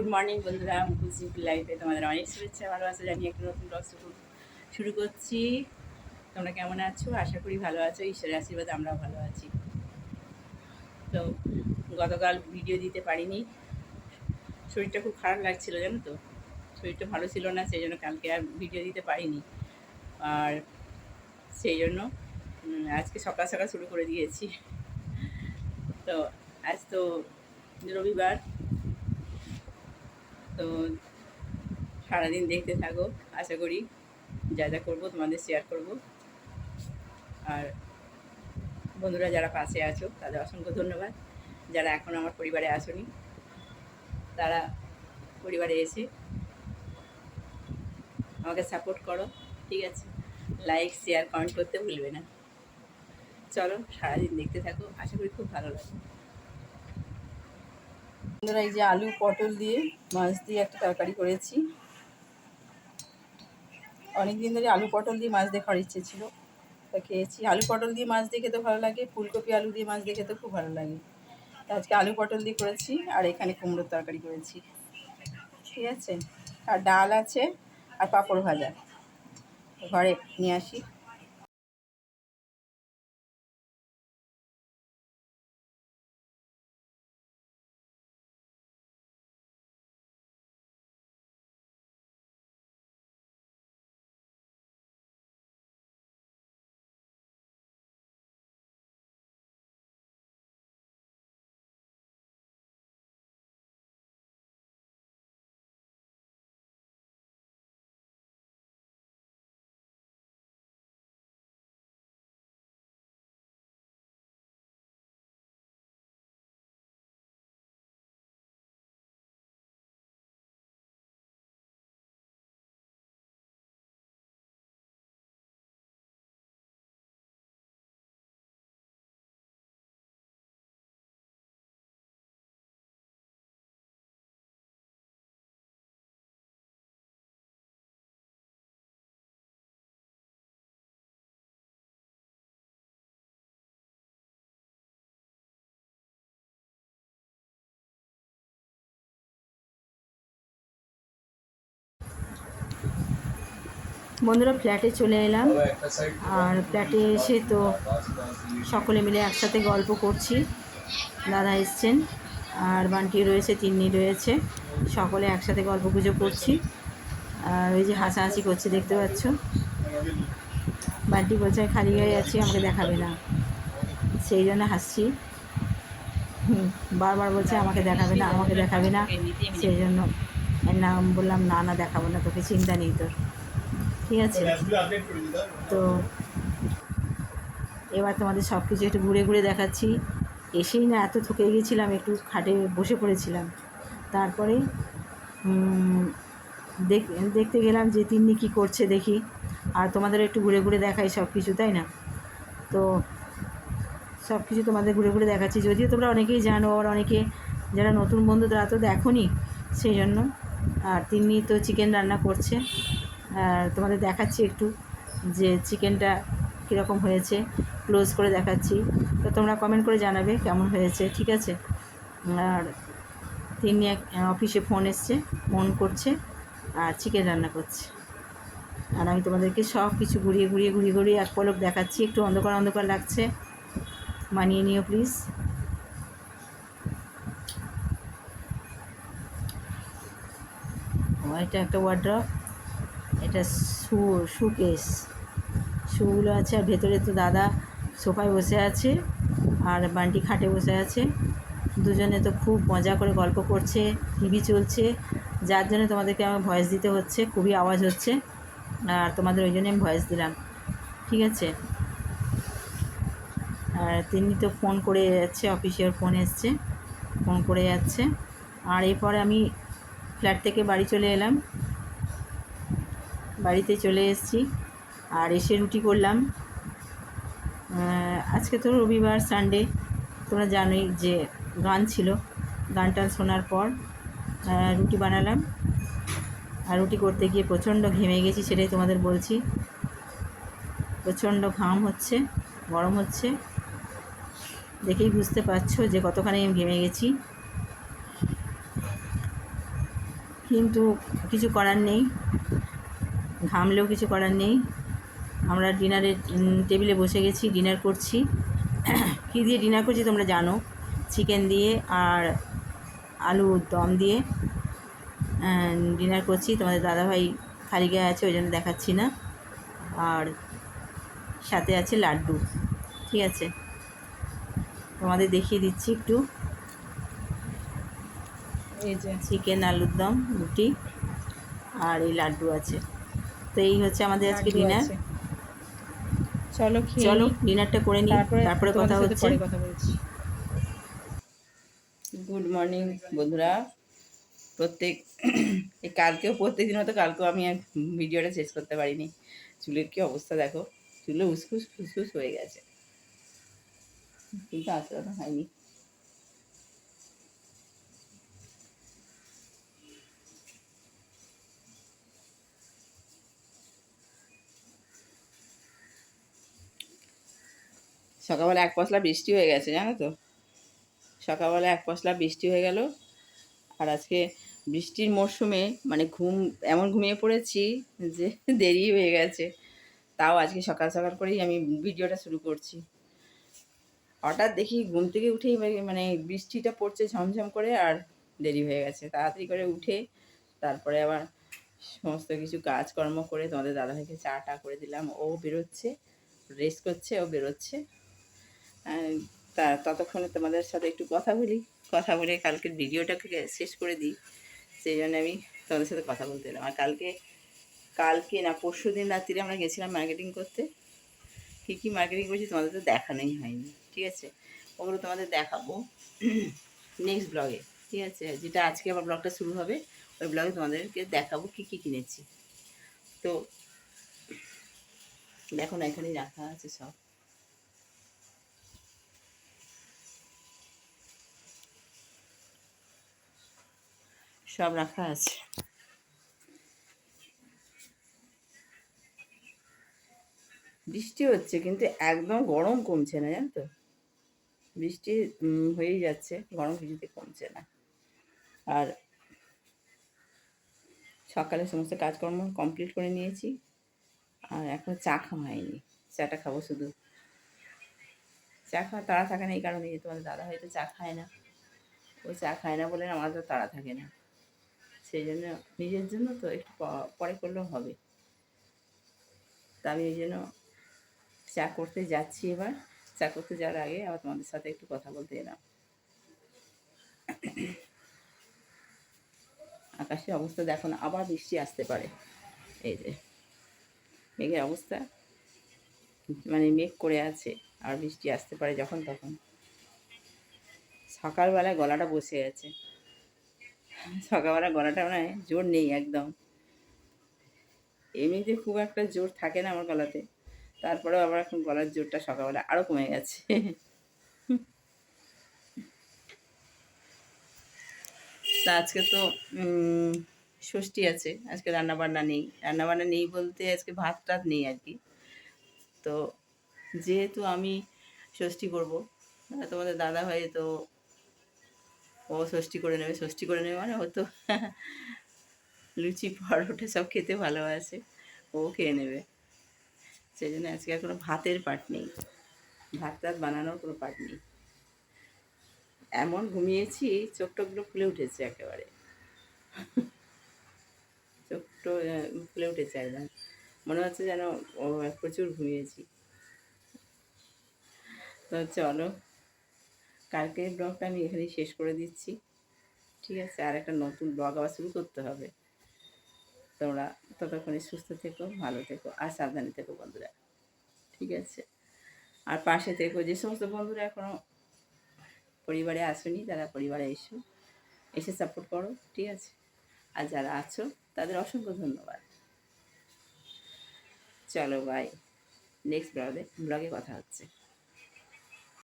Good morning বন্ধুরা মুকুল simple লাইফে তোমাদের অনেক শুভেচ্ছা, ভালোবাসা জানিয়ে একটা নতুন ব্লগ শুরু শুরু করছি। তোমরা কেমন আছো? আশা করি ভালো আছো, ঈশ্বরের আশীর্বাদে আমরাও ভালো আছি। তো গতকাল ভিডিও দিতে পারিনি। শরীরটা খুব খারাপ লাগছিল, জানো তো? শরীরটা ভালো ছিল না, সেই জন্য কালকে আর ভিডিও দিতে পারিনি। আর সেই জন্য আজকে সকাল সকাল শুরু করে দিয়েছি। তো আজ তো রবিবার তো সারাদিন দেখতে থাকো, আশা করি যা যা করব তোমাদের শেয়ার করব। আর বন্ধুরা যারা পাশে আছো, তাদের অসংখ্য ধন্যবাদ। যারা এখন আমার পরিবারে আসনি, তারা পরিবারে এসে আমাকে সাপোর্ট করো, ঠিক আছে? লাইক শেয়ার কমেন্ট করতে ভুলবে না। চলো, সারাদিন দেখতে থাকো, আশা করি খুব ভালো লাগে বন্ধুরা, এই যে আলু, পটল দিয়ে মাছ দিয়ে একটা তরকারি করেছি। অনেক দিন ধরে আলু, পটল দিয়ে মাছ দিয়ে খাওয়ার ইচ্ছে ছিল, তা খেয়েছি। আলু, পটল দিয়ে মাছ দিয়ে খেতে ভালো লাগে, ফুলকপি আলু দিয়ে মাছ দিয়ে খেতে খুব ভালো লাগে। তা আজকে আলু, পটল দিয়ে করেছি, আর এখানে কুমড়োর তরকারি করেছি। ঠিক আছে? আর ডাল আছে, আর পাঁপড় ভাজা। ঘরে নিয়ে আসি। বন্ধুরা ফ্ল্যাটে চলে এলাম। আর ফ্ল্যাটে এসে তো সকলে মিলে একসাথে গল্প করছি। দাদা এসছেন, আর বান্টি রয়েছে, তিন্নি রয়েছে। সকলে একসাথে গল্প গুজব করছি। আর ওই যে হাসাহাসি করছে, দেখতে পাচ্ছ? বান্টি বলছে খালি গায়ে আছি, আমাকে দেখাবে না। সেই জন্য হাসছি। বারবার বলছে, আমাকে দেখাবে না, আমাকে দেখাবে না। সেই জন্য নাম বললাম, না না, দেখাবো না, তোকে চিন্তা নেই তোর। ঠিক আছে। তো এবার তোমাদের সব কিছু একটু ঘুরে ঘুরে দেখাচ্ছি। এসেই না এত থকে গেছিলাম, একটু খাটে বসে পড়েছিলাম। তারপরে দেখ, দেখতে গেলাম যে তিন্নি কী করছে দেখি। আর তোমাদের একটু ঘুরে ঘুরে দেখাই সব কিছু তাই না? তো সব কিছু তোমাদের ঘুরে ঘুরে দেখাচ্ছি। যদিও তোমরা অনেকেই জানো আর অনেকে যারা নতুন বন্ধু তারা তো দেখোনি, সেই জন্য। আর তিন্নি তো চিকেন রান্না করছে। তোমাদের দেখাচ্ছি একটু যে চিকেনটা কীরকম হয়েছে। ক্লোজ করে দেখাচ্ছি। তো তোমরা কমেন্ট করে জানাবে কেমন হয়েছে, ঠিক আছে? আর তিনি এক অফিসে ফোন এসছে ফোন করছে আর চিকেন রান্না করছে। আর আমি তোমাদেরকে সব কিছু ঘুরিয়ে ঘুরিয়ে ঘুরিয়ে ঘুরিয়ে এক পলক দেখাচ্ছি। একটু অন্ধকার অন্ধকার লাগছে। মানিয়ে নিও প্লিজ এটা একটা ওয়ার্ড্রপ এটা শু শুকেস শুগুলো আছে, আর ভেতরে তো দাদা সোফায় বসে আছে, আর বান্টি খাটে বসে আছে। দুজনে তো খুব মজা করে গল্প করছে, টিভি চলছে। যার জন্য তোমাদেরকে আমার ভয়েস দিতে হচ্ছে, খুবই আওয়াজ হচ্ছে। আর তোমাদের ওই জন্য আমি ভয়েস দিলাম, ঠিক আছে? আর তিনি তো ফোন করে যাচ্ছে অফিসের ফোন এসছে ফোন করে যাচ্ছে। আর এরপরে আমি ফ্ল্যাট থেকে বাড়ি চলে এলাম। বাড়িতে চলে এসেছি আর এসে রুটি করলাম। আজকে তো রবিবার সানডে তোমরা জানোই যে গান ছিল, গানটা শোনার পর রুটি বানালাম। আর রুটি করতে গিয়ে প্রচণ্ড ঘেমে গেছি সেটাই তোমাদের বলছি। প্রচণ্ড ঘাম হচ্ছে, গরম হচ্ছে। দেখেই বুঝতে পারছ যে কতখানি আমি ঘেমে গেছি। কিন্তু কিছু করার নেই। ঘামলেও কিছু করার নেই। আমরা ডিনারের টেবিলে বসে গেছি, ডিনার করছি। কী দিয়ে ডিনার করছি তোমরা জানো? চিকেন দিয়ে আর আলু দম দিয়ে ডিনার করছি। তোমাদের দাদাভাই খালি গায়ে আছে, ওই জন্য দেখাচ্ছি না। আর সাথে আছে লাড্ডু, ঠিক আছে? তোমাদের দেখিয়ে দিচ্ছি একটু। এই যে চিকেন, আলুর দম, রুটি আর এই লাড্ডু আছে। তো এই হচ্ছে আমাদের আজকে ডিনার চলো খেয়ে চলো ডিনারটা করে নিই তারপরে কথা হচ্ছে। পরে কথা বলছি। গুড মর্নিং বন্ধুরা। প্রত্যেক এই কালকেও প্রত্যেক দিন মতো কালকেও আমি আর ভিডিওটা শেষ করতে পারিনি। চুলের কি অবস্থা দেখো? চুলে উসকুস ফুসফুস হয়ে গেছে। কিন্তু আচরণ হয়নি। সকালবেলা এক পশলা বৃষ্টি হয়ে গেছে, জানো তো? সকালবেলা এক পশলা বৃষ্টি হয়ে গেল, আর আজকে বৃষ্টির মরশুমে মানে ঘুম, এমন ঘুমিয়ে পড়েছি যে দেরি হয়ে গেছে। তাও আজকে সকাল সকাল করেই আমি ভিডিওটা শুরু করছি। হঠাৎ দেখি ঘুম থেকে উঠেই মানে- মানে বৃষ্টিটা পড়ছে ঝমঝম করে আর দেরি হয়ে গেছে। তাড়াতাড়ি করে উঠে তারপরে আবার সমস্ত কিছু কাজকর্ম করে তোমাদের দাদা দাদাভাইকে চা টা করে দিলাম। ও বেরোচ্ছে, রেস্ট করছে, ও বেরোচ্ছে। তা ততক্ষণে তোমাদের সাথে একটু কথা বলি। কথা বলে কালকের ভিডিওটাকে শেষ করে দিই। সেই জন্য আমি তোমাদের সাথে কথা বলতে এলাম। আর কালকে কালকে না, পরশু দিন রাত্রিরে আমরা গেছিলাম মার্কেটিং করতে। কী কী মার্কেটিং করছি তোমাদের তো দেখানোই হয়নি, ঠিক আছে? ওগুলো তোমাদের দেখাবো নেক্সট ব্লগে ঠিক আছে? যেটা আজকে আবার ব্লগটা শুরু হবে, ওই ব্লগে তোমাদেরকে দেখাবো কী কী কিনেছি। তো দেখো না, এখানেই রাখা আছে সব। সব রাখা আছে। বৃষ্টি হচ্ছে, কিন্তু একদম গরম কমছে না, জানো তো? বৃষ্টি হয়েই যাচ্ছে, গরম কিছুতে কমছে না। আর সকালে সমস্ত কাজকর্ম কমপ্লিট করে নিয়েছি, আর এখন চা খাওয়া হয়নি চাটা খাব শুধু। চা খাওয়া তাড়া থাকে না এই কারণে তোমাদের দাদা হয়তো চা খায় না। ও চা খায় না বলে আমার তো তাড়া থাকে না। সেই জন্য নিজের জন্য তো একটু পরে করলেও হবে। তা আমি এই জন্য চা করতে যাচ্ছি এবার। চা করতে যাওয়ার আগে আবার তোমাদের সাথে একটু কথা বলতে এলাম। আকাশের অবস্থা দেখো না, আবার বৃষ্টি আসতে পারে। এই যে, মেঘের অবস্থা মানে মেঘ করে আছে, আর বৃষ্টি আসতে পারে যখন তখন। সকালবেলায় গলাটা বসে আছে সকালবেলা গলাটা মানে জোর নেই একদম। এমনিতে খুব একটা জোর থাকে না আমার গলাতে। তারপরেও আবার এখন গলার জোরটা সকালবেলা আরও কমে গেছে। তা আজকে তো ষষ্ঠী আছে, আজকে রান্নাবান্না নেই। রান্নাবান্না নেই বলতে আজকে ভাত টাত নেই আর কি। তো যেহেতু আমি ষষ্ঠী করব তোমাদের দাদা ভাই তো ও ষষ্ঠী করে নেবে ষষ্ঠী করে নেবে মানে ও তো লুচি, পরোটা সব খেতে ভালোবাসে, ও খেয়ে নেবে। সেই জন্য আজকে আর কোনো ভাতের পাট নেই। ভাত টাত বানানোর কোনো পাট নেই। এমন ঘুমিয়েছি চোখ টোকগুলো ফুলে উঠেছে একেবারে। চোখ ফুলে উঠেছে একদম। মনে হচ্ছে যেন প্রচুর ঘুমিয়েছি। তো চলো। কালকের ব্লগটা আমি এখানেই শেষ করে দিচ্ছি। ঠিক আছে, আর একটা নতুন ব্লগ আবার শুরু করতে হবে। তোমরা ততক্ষণে সুস্থ থেকো, ভালো থেকো, আর সাবধানে থেকো বন্ধুরা। ঠিক আছে? আর পাশে থেকো, যে সমস্ত বন্ধুরা এখনও পরিবারে আসুনি তারা পরিবারে এসো, এসে সাপোর্ট করো, ঠিক আছে? আর যারা আছো, তাদের অসংখ্য ধন্যবাদ। চলো বাই নেক্সট ব্লগে ব্লগে কথা হচ্ছে।